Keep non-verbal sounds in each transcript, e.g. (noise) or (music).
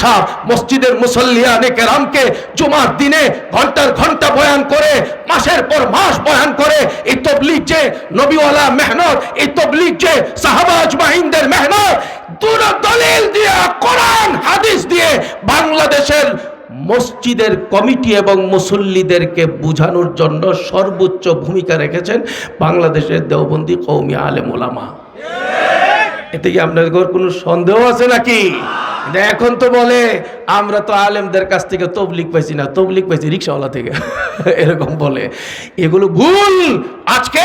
সাহেব মসজিদের মুসল্লিয়ানে কেরামকে জুমার দিনে ঘণ্টার ঘণ্টা বয়ান করে, মাসের পর মাস বয়ান করে, এই তবলিগ যে নবীওয়ালা মেহনত, এই তবলিগ যে সাহাবাজ মাহিনদের মেহনত, দুটো দলিল দিয়ে, কোরআন, হাদিস দিয়ে বাংলাদেশের মসজিদের কমিটি এবং মুসল্লিদেরকে বুঝানোর জন্য সর্বোচ্চ ভূমিকা রেখেছেন বাংলাদেশের দেওবন্দি কৌমি আলেম ওলামা। এতে কি আপনাদের কোনো সন্দেহ আছে নাকি? এখন তো বলে, আমরা তো আলেমদের কাছ থেকে তবলিক পাইছি না তবলিক পাইছি রিক্সাওয়ালা থেকে। (laughs) এরকম বলে। এগুলো ভুল, আজকে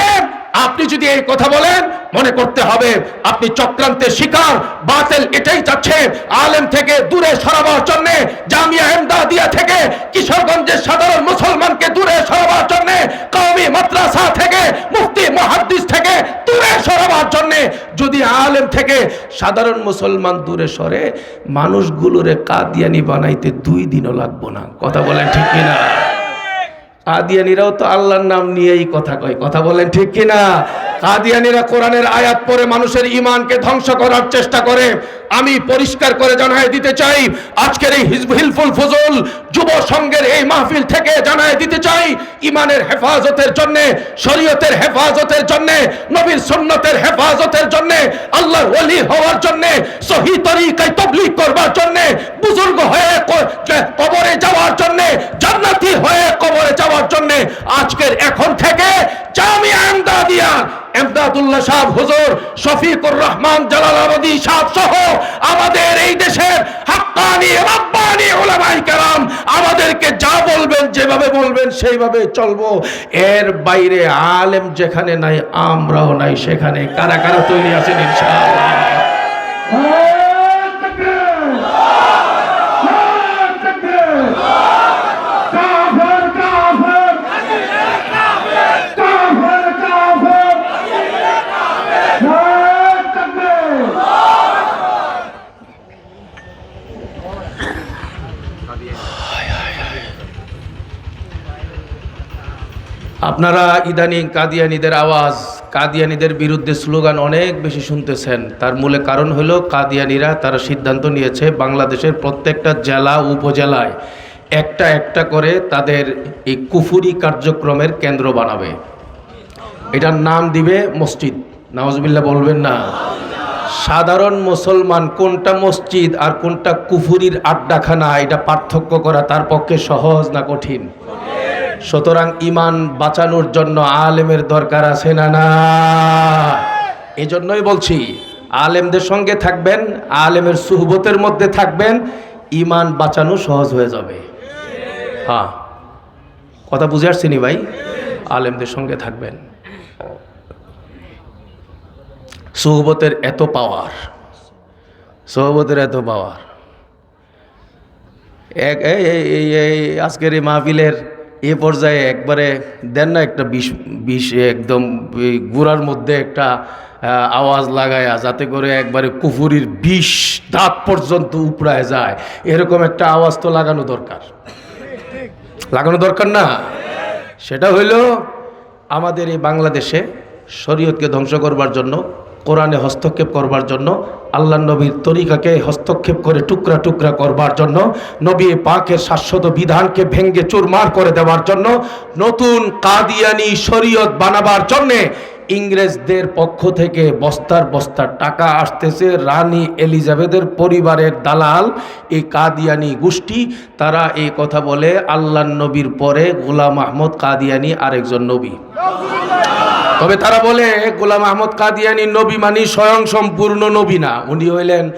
আপনি যদি এই কথা বলেন, মনে করতে হবে আপনি চক্রান্তের শিকার, বাতিল এটাই চাচ্ছে আলেম থেকে দূরে সরাবার জন্য, জামিয়া এমদাদিয়া থেকে কিশোরগঞ্জের সাধারণ মুসলমানকে দূরে সরাবার জন্য, কওমি মাদ্রাসা থেকে, মুফতি মুহাদ্দিস থেকে দূরে সরাবার জন্য। যদি আলেম থেকে সাধারণ মুসলমান দূরে সরে, মানুষগুলোরে কাদিয়ানি বানাইতে দুই দিনও লাগবো না। কথা বলেন ঠিক কিনা? কাদিয়ানিরাও তো আল্লাহর নাম নিয়েই কথা কয়। কথা বলেন ঠিক কিনা? কাদিয়ানিরা কোরআনের আয়াত পরে মানুষের ইমানকে ধ্বংস করার চেষ্টা করে। আমি পরিষ্কার করে জানাই দিতে চাই, আজকের এই হিজব হিলফুল ফজল যুব সংঘের এই মাহফিল থেকে জানাই দিতে চাই ইমানের হেফাজতের জন্য, শরীয়তের হেফাজতের জন্য, নবীর সুন্নতের হেফাজতের জন্য, আল্লাহর ওলি হওয়ার জন্য, সহি তরিকায় তবলিগ করবার জন্য, বুজুর্গ হয়ে কবরে যাওয়ার জন্য, জান্নাতি হয়ে কবরে যাওয়ার জন্য, আজকের এখন থেকে জামিয়া এমদাদিয়া এমদাদুল্লাহ সাহেব, হুজুর, শফিকুর রহমান জালালাবাদী সাহেব সহ আমাদের এই দেশের হাক্কানি, রাব্বানি ওলামাই কালাম আমাদেরকে যা বলবেন, যেভাবে বলবেন, সেইভাবে চলবো। এর বাইরে আলেম যেখানে নাই, আমরাও নাই সেখানে। কারা কারা তৈরি আছেন, ইনশাআল্লাহ কাফের কাফের কাফের কাফের তাকবীর আপনারা ইদানিং কাদিয়ানিদের আওয়াজ, কাদিয়ানিদের বিরুদ্ধে স্লোগান অনেক বেশি শুনতেছেন। তার মূলে কারণ হলো কাদিয়ানিরা তারা সিদ্ধান্ত নিয়েছে বাংলাদেশের প্রত্যেকটা জেলা, উপজেলায় একটা একটা করে তাদের এই কুফুরি কার্যক্রমের কেন্দ্র বানাবে। এটার নাম দিবে মসজিদ। নওয়াজবিল্লা বলবেন না। সাধারণ মুসলমান কোনটা মসজিদ আর কোনটা কুফুরির আড্ডাখানা, এটা পার্থক্য করা তার পক্ষে সহজ না কঠিন? সুতরাং ইমান বাঁচানোর জন্য আলেমের দরকার আছে না না? এই জন্যই বলছি, আলেমদের সঙ্গে থাকবেন, আলেমের সুহবতের মধ্যে থাকবেন ইমান বাঁচানো সহজ হয়ে যাবে। হ্যাঁ কথা বুঝে আসছিনি ভাই? আলেমদের সঙ্গে থাকবেন। সুহবতের এত পাওয়ার, সোহবতের এত পাওয়ার। এক এই আজকের এই মাহফিলের এ পর্যায়ে একবারে দেন না একটা বিষ বিষ একদম গুড়ার মধ্যে একটা আওয়াজ লাগায়া যাতে করে একবারে কুফুরির বিষ দাঁত পর্যন্ত উপড়ায় যায়। এরকম একটা আওয়াজ তো লাগানো দরকার। লাগানো দরকার না? সেটা হইল আমাদের এই বাংলাদেশে শরীয়তকে ধ্বংস করবার জন্য কোরআনে হস্তক্ষেপ করবার জন্য, আল্লাহ নবীর তরিকাকে হস্তক্ষেপ করে টুকরা টুকরা করবার জন্য, নবী পাকের শাশ্বত বিধানকে ভেঙ্গে চুরমার করে দেওয়ার জন্য, নতুন কাদিয়ানি শরীয়ত বানাবার জন্যে ইংরেজদের পক্ষ থেকে বস্তার বস্তার টাকা আসতেছে। রানী এলিজাবেথের পরিবারের দালাল, এই কাদিয়ানি গোষ্ঠী, তারা এই কথা বলে আল্লাহ নবীর পরে গোলাম আহমদ কাদিয়ানি আরেকজন নবী। তবে তারা বলে, গোলাম আহমদ কাদিয়ানি নবী মানি স্বয়ং সম্পূর্ণ নবী না। উনি হইলেন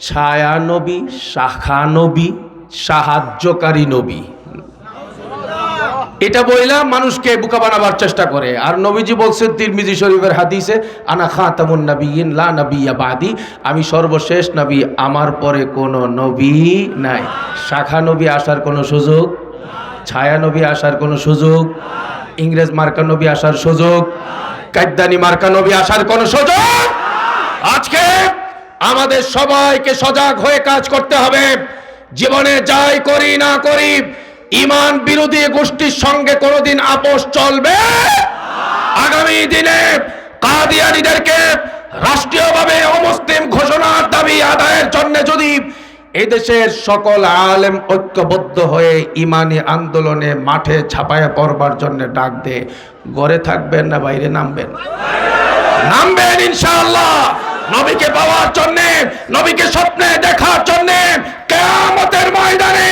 ছায়া নবী, শাখা নবী, সাহায্যকারী নবী। এটা বইলা মানুষকে বুকা বানাবার চেষ্টা করে। আর নবীজি বলছেন তিরমিজি শরীফের হাদিসে, আনা খাতামুন নবীন লা নবিয়া বাদি আমি সর্বশেষ নবী, আমার পরে কোনো নবী নাই। শাখা নবী আসার কোনো সুযোগ? ছায়া নবী আসার কোনো সুযোগ? ইংরেজ মার্কা নবী আসার সুযোগ? কাদ্দানি মার্কা নবী আসার কোনো সুযোগ? আজকে আমাদের সবাইকে সজাগ হয়ে কাজ করতে হবে। জীবনে যাই করি না করি ইমান বিরোধী গোষ্ঠীর সঙ্গে কোনোদিন আপোষ চলবে? আগামী দিনে কাদিয়ানিদেরকে রাষ্ট্রীয়ভাবে অমুসলিম ঘোষণার দাবি আদায়ের জন্য যদি এদেশের সকল আলেম ঐক্যবদ্ধ হয়ে ইমানি আন্দোলনে মাঠে ছাপায়া পড়বার জন্য ডাক দে গড়ে থাকবেন না বাইরে নামবেন? নামবেন ইনশাআল্লাহ। নবীকে পাওয়ার জন্য, নবীকে স্বপ্নে দেখার জন্য, কেয়ামতের ময়দানে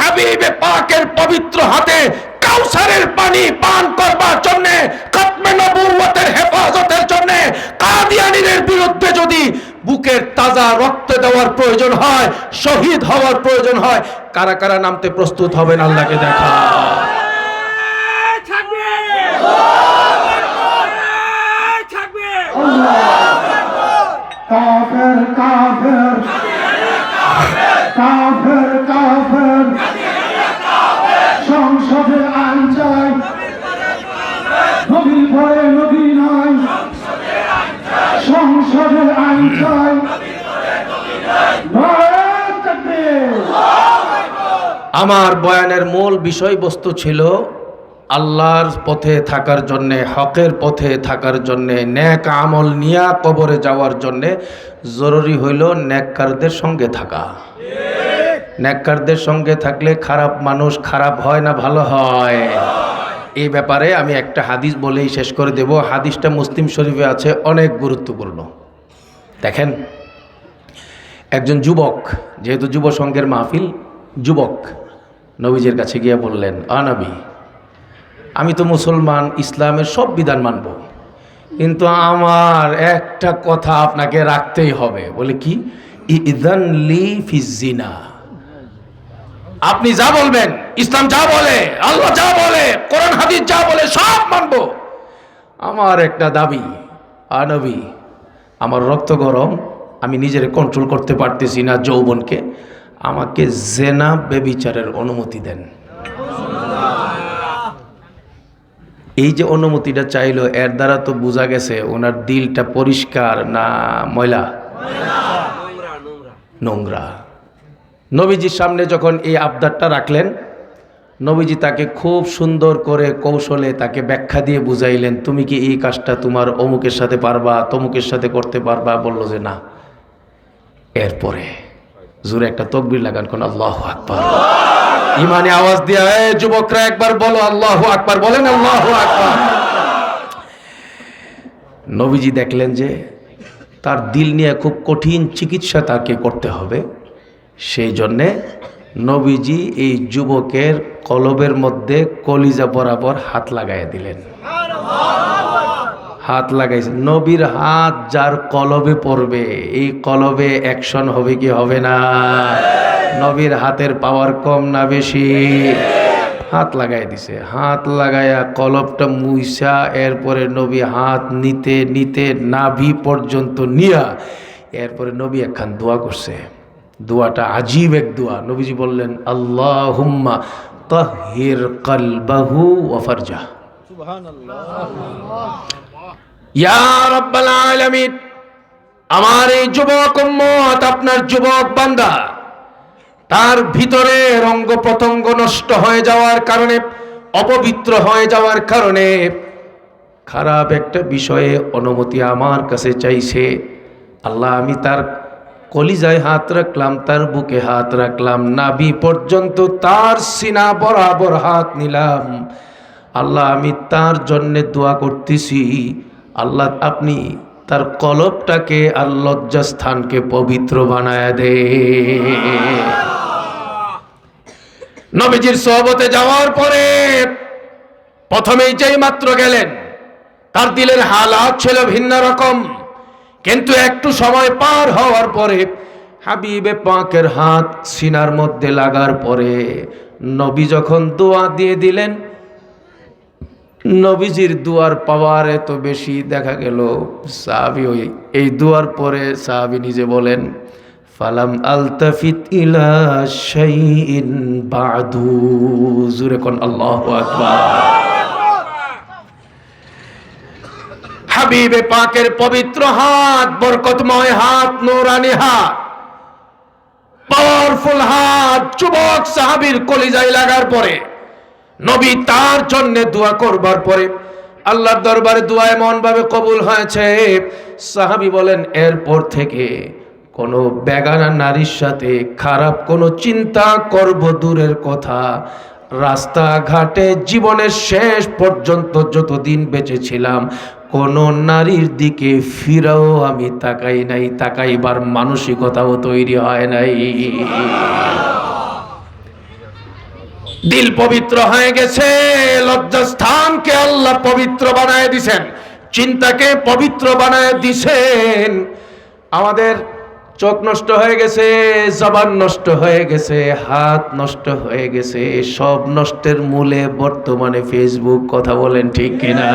হাবিবে পাকের পবিত্র হাতে কাউসারের পানি পান করবার জন্য, খতমে নবুয়তের হেফাজতের জন্য, কাদিয়ানীদের বিরুদ্ধে যদি বুকের তাজা রক্ত দেওয়ার প্রয়োজন হয়, শহীদ হওয়ার প্রয়োজন হয়, কারা কারা নামতে প্রস্তুত হবেন আল্লাহকে দেখা থাকবে সংসদে আমার বয়ানের মূল বিষয়বস্তু ছিল আল্লাহর পথে থাকার জন্যে, হকের পথে থাকার জন্যে, ন্যাক আমল নিয়া কবরে যাওয়ার জন্যে জরুরি হইল ন্যাককারদের সঙ্গে থাকা। ন্যাককারদের সঙ্গে থাকলে খারাপ মানুষ খারাপ হয় না, ভালো হয়। এই ব্যাপারে আমি একটা হাদিস বলেই শেষ করে দেব। হাদিসটা মুসলিম শরীফে আছে, অনেক গুরুত্বপূর্ণ। দেখেন, একজন যুবক, যেহেতু যুব সংঘের মাহফিল, যুবক নবীজের কাছে গিয়ে বললেন আনবী আমি তো মুসলমান, ইসলামের সব বিধান মানব। কিন্তু আমার একটা কথা আপনাকে রাখতেই হবে, বলে কি? ফিজিনা আপনি যা বলবেন, ইসলাম যা বলে, আল্লাহ যা বলে, কোরআন, হাদিস যা বলে, সব মানব। আমার একটা দাবি আনবী আমার রক্ত গরম, আমি নিজের কন্ট্রোল করতে পারতেছি না যৌবনকে, আমাকে জেনা বেবিচারের অনুমতি দেন। এই যে অনুমতিটা চাইলো এর দ্বারা তো বোঝা গেছে ওনার দিলটা পরিষ্কার না ময়লা? নোংরা। নবীজির সামনে যখন এই আবদারটা রাখলেন নবীজি তাকে খুব সুন্দর করে কৌশলে তাকে ব্যাখ্যা দিয়ে বুঝাইলেন তুমি কি এই কাজটা তোমার অমুকের সাথে পারবা তমুকের সাথে করতে পারবা? বলল যে না। এরপরে জোরে একটা তকবির লাগান কোন আল্লাহ আকবার। ইমানে আওয়াজ দিয়া যুবকরা, একবার বলো, আল্লাহ আকবার। বলেন, আল্লাহ আকবার। নবীজি দেখলেন যে, তার দিল নিয়ে খুব কঠিন চিকিৎসা তাকে করতে হবে। সেই জন্যে নবীজি এই যুবকের কলবের মধ্যে কলিজা বরাবর হাত লাগাইয়া দিলেন। হাত লাগাইছে। নবীর হাত যার কলবে পড়বে, এই কলবে অ্যাকশন হবে কি হবে না? নবীর হাতের পাওয়ার কম না বেশি? হাত লাগাই দিছে। হাত লাগাইয়া কলবটা মুইসা, এরপরে নবী হাত নিতে নিতে নাভি পর্যন্ত নিয়া, এরপরে নবী একখান দোয়া করছে। দোয়াটা আজীব এক দোয়া। নবীজি বললেন আল্লাহ হুম্মা তাহির কালবাহু ওয়াফারজা ইয়া রাব্বাল আমার এই যুবক উম্মত আপনার যুবক বান্দা, তার ভিতরে অঙ্গ প্রত্যঙ্গ নষ্ট হয়ে যাওয়ার কারণে, অপবিত্র হয়ে যাওয়ার কারণে খারাপ একটা বিষয়ে অনুমতি আমার কাছে চাইছে। আল্লাহ, আমি তার কলিজায় হাত রাখলাম, তার বুকে হাত রাখলাম, নাভি পর্যন্ত তার সিনা বরাবর হাত নিলাম। আল্লাহ, আমি তার জন্যে দোয়া করতেছি। আল্লাহ আপনি তার কলবটাকে আর লজ্জাস্থানকে পবিত্র বানায় দে নবীজির সহবতে যাওয়ার পরে প্রথমেই যেই মাত্র গেলেন, তার দিলের হালাত ছিল ভিন্ন রকম। কিন্তু একটু সময় পার হওয়ার পরে হাবিবে পাকের হাত সিনার মধ্যে লাগার পরে নবী যখন দোয়া দিয়ে দিলেন নবীজির দুয়ার পাওয়ার এত বেশি দেখা গেল। সাহাবি ওই, এই দুয়ার পরে সাহাবি নিজে বলেন, ফালাম আলতাফিত ইলা শাইইন বাদু। জুরে কোন আল্লাহু আকবার। হাবিবে পাকের পবিত্র হাত, বরকতময় হাত, নোরানি হাত পাওয়ারফুল হাত, যুবক সাহাবীর কলিজায় লাগার পরে নবী তার জন্য দোয়া করবার পরে আল্লাহর দরবারে দোয়া এমন ভাবে কবুল হয়েছে। সাহাবি বলেন, এরপর থেকে কোনো বেগানা নারীর সাথে খারাপ কোনো চিন্তা করব দূরের কথা। রাস্তাঘাটে জীবনের শেষ পর্যন্ত যতদিন বেঁচে ছিলাম, কোনো নারীর দিকে ফিরাও আমি তাকাই নাই, তাকাইবার মানসিকতাও তৈরি হয় নাই। দিল পবিত্র হয়ে গেছে, লজ্জাস্থানকে আল্লাহ পবিত্র বানায় দিছেন। চিন্তাকে পবিত্র বানায় দিছেন। আমাদের চোখ নষ্ট হয়ে গেছে, জবান নষ্ট হয়ে গেছে, হাত নষ্ট হয়ে গেছে, সব নষ্টের মূলে বর্তমানে ফেসবুক কথা বলেন ঠিক কিনা?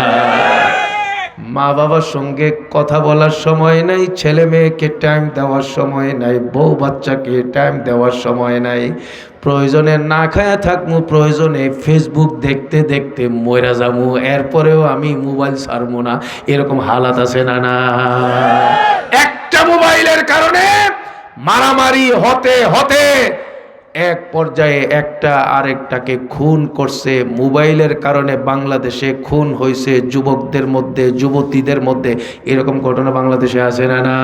মা বাবার সঙ্গে কথা বলার সময় নাই, ছেলে মেয়েকে টাইম দেওয়ার সময় নাই, বউ বাচ্চাকে টাইম দেওয়ার সময় নাই। প্রয়োজনে না খায়া থাকব প্রয়োজনে ফেসবুক দেখতে দেখতে ময়রা যাব এরপরেও আমি মোবাইল ছাড়বো না। এরকম হালাত আছে না না? একটা মোবাইলের কারণে মারামারি হতে হতে এক পর্যায়ে একটা আরেকটাকে খুন করছে। মোবাইলের কারণে বাংলাদেশে খুন হয়েছে যুবকদের মধ্যে, যুবতীদের মধ্যে। এরকম ঘটনা বাংলাদেশে আছে না না?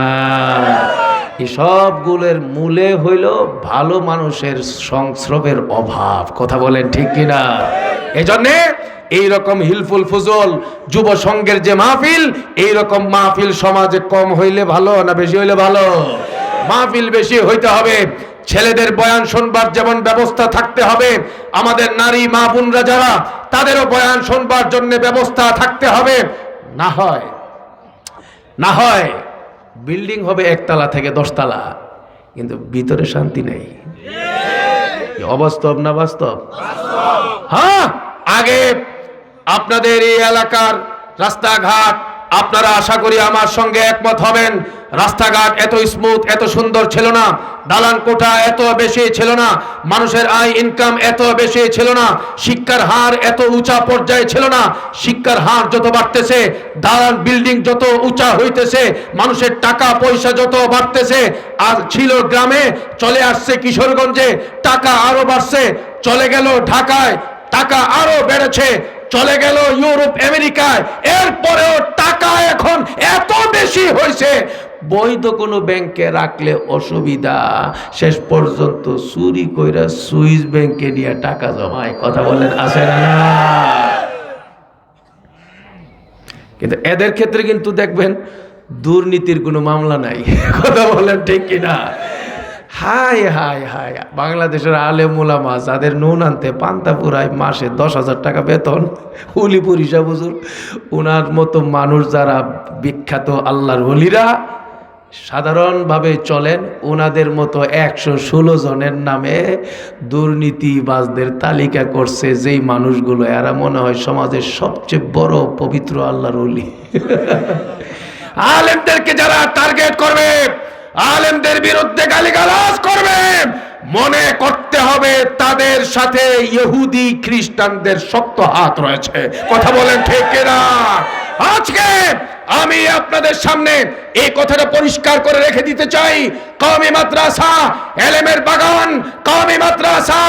এই সবগুলোর মূলে হইল ভালো মানুষের সংস্রবের অভাব। কথা বলেন ঠিক কিনা? এজন্যে এইরকম হিলফুল ফুজল যুব সংঘের যে মাহফিল, এইরকম মাহফিল সমাজে কম হইলে ভালো না বেশি হইলে ভালো? মাহফিল বেশি হইতে হবে। ছেলেদের বয়ান শুনবার যেমন ব্যবস্থা থাকতে হবে, আমাদের নারী মা বোনরা যারা, তাদেরও বয়ান শুনবার জন্য ব্যবস্থা থাকতে হবে। না হয় না হয়, বিল্ডিং হবে একতলা থেকে দশতলা, কিন্তু ভিতরে শান্তি নেই। অবাস্তব না বাস্তব? হ্যাঁ আগে আপনাদের এই এলাকার রাস্তাঘাট আপনারা আশা করি আমার সঙ্গে একমত হবেন। রাস্তাঘাট এত স্মুথ এত সুন্দর ছিল না। দালান কোঠা এত বেশি ছিল না। মানুষের আয় ইনকাম এত বেশি ছিল না। শিক্ষার হার এত উঁচা পর্যায়ে ছিল না। শিক্ষার হার যত বাড়তেছে, দালান বিল্ডিং যত উঁচা হইতেছে, মানুষের টাকা পয়সা যত বাড়তেছে আর ছিল গ্রামে, চলে আসছে কিশোরগঞ্জে, টাকা আরও বাড়ছে, চলে গেল ঢাকায়, টাকা আরও বেড়েছে। চলে গেল ইউরোপ, আমেরিকায়। এরপরেও টাকা এখন এত বেশি হয়েছে। বৈধ কোনো ব্যাংকে রাখলে অসুবিধা। শেষ পর্যন্ত চুরি কইরা সুইস ব্যাংকে নিয়ে টাকা জমায়। কথা বলেন আসে না? কিন্তু এদের ক্ষেত্রে কিন্তু দেখবেন দুর্নীতির কোনো মামলা নাই। কথা বলেন ঠিক কিনা? হাই হায় হায়। বাংলাদেশের আলে মুলামা যাদের নুন আনতে পান্তা পুরায় মাসে দশ হাজার টাকা বেতন উলিপুর হিসাব হুজুর ওনার মতো মানুষ যারা বিখ্যাত আল্লাহর হলিরা সাধারণভাবে চলেন ওনাদের মতো একশো ষোলো জনের নামে দুর্নীতিবাজদের তালিকা করছে যেই মানুষগুলো, এরা মনে হয় সমাজের সবচেয়ে বড় পবিত্র আল্লাহর অলি (laughs) আলেমদেরকে যারা টার্গেট করবে আলেমদের বিরুদ্ধে গালিগালাজ করবে। মনে করতে হবে তাদের সাথে ইহুদি খ্রিস্টানদের শক্ত হাত রয়েছে। কথা বলেন ঠিক আজকে আমি আপনাদের সামনে এই কথাটা পরিষ্কার করে রেখে দিতে চাই। কওমি মাদ্রাসা, এলেমের বাগান, কওমি মাদ্রাসা,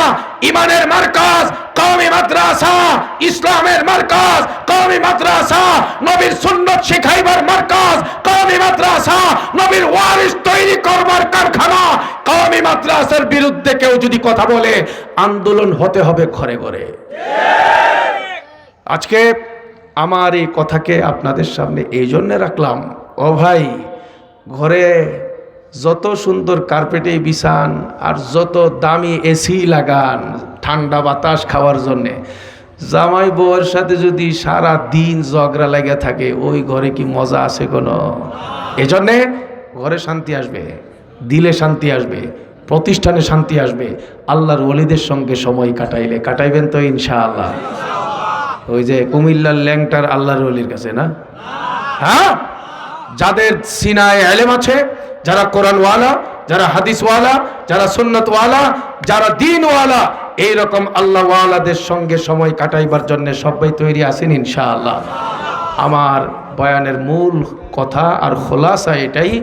ইমানের মার্কাজ, কওমি মাদ্রাসা, ইসলামের মার্কাজ, কওমি মাদ্রাসা, নবীর সুন্নত শিখাইবার মার্কাজ, কওমি মাদ্রাসা, নবীর ওয়ারিস তৈরি করবার কারখানা, কওমি মাদ্রাসার বিরুদ্ধে কেউ যদি কথা বলে, আন্দোলন হতে হবে ঘরে ঘরে। আজকে আমার এই কথাকে আপনাদের সামনে এই জন্যে রাখলাম। ও ভাই, ঘরে যত সুন্দর কার্পেটে বিছান আর যত দামি এসি লাগান ঠান্ডা বাতাস খাওয়ার জন্যে, জামাই বউয়ের সাথে যদি সারা দিন ঝগড়া লেগে থাকে, ওই ঘরে কি মজা আছে কোনো? এজন্যে ঘরে শান্তি আসবে, দিলে শান্তি আসবে, প্রতিষ্ঠানে শান্তি আসবে, আল্লাহর ওলিদের সঙ্গে সময় কাটাইলে, কাটাইবেন তো ইনশাআল্লাহ। ওই যে কুমিল্লার ল্যাংটার আল্লাহর অলির কাছে, না? হ্যাঁ? যাদের সিনায় এলেম আছে, যারা কোরআনওয়ালা, যারা হাদিসওয়ালা, যারা সুন্নতওয়ালা, যারা দিনওয়ালা, এইরকম আল্লাহওয়ালাদের সঙ্গে সময় কাটাইবার জন্য সবাই তৈরি আছেন ইনশাআল্লাহ। আমার বয়ানের মূল কথা আর খোলাসা এটাই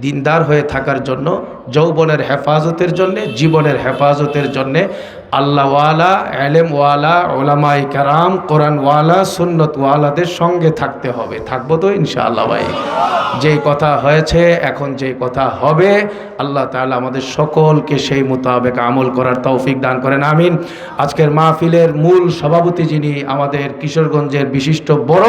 দিনদার হয়ে থাকার জন্য, যৌবনের হেফাজতের জন্যে, জীবনের হেফাজতের জন্যে আল্লাহওয়ালা, এলেমওয়ালা ওলামাই কারাম, কোরআনওয়ালা, সুন্নতওয়ালাদের সঙ্গে থাকতে হবে। থাকব তো ইনশাআল্লাহ ভাই। যেই কথা হয়েছে, এখন যেই কথা হবে, আল্লাহ তাআলা আমাদের সকলকে সেই মোতাবেক আমল করার তৌফিক দান করেন, আমিন। আজকের মাহফিলের মূল সভাপতি যিনি আমাদের কিশোরগঞ্জের বিশিষ্ট বড়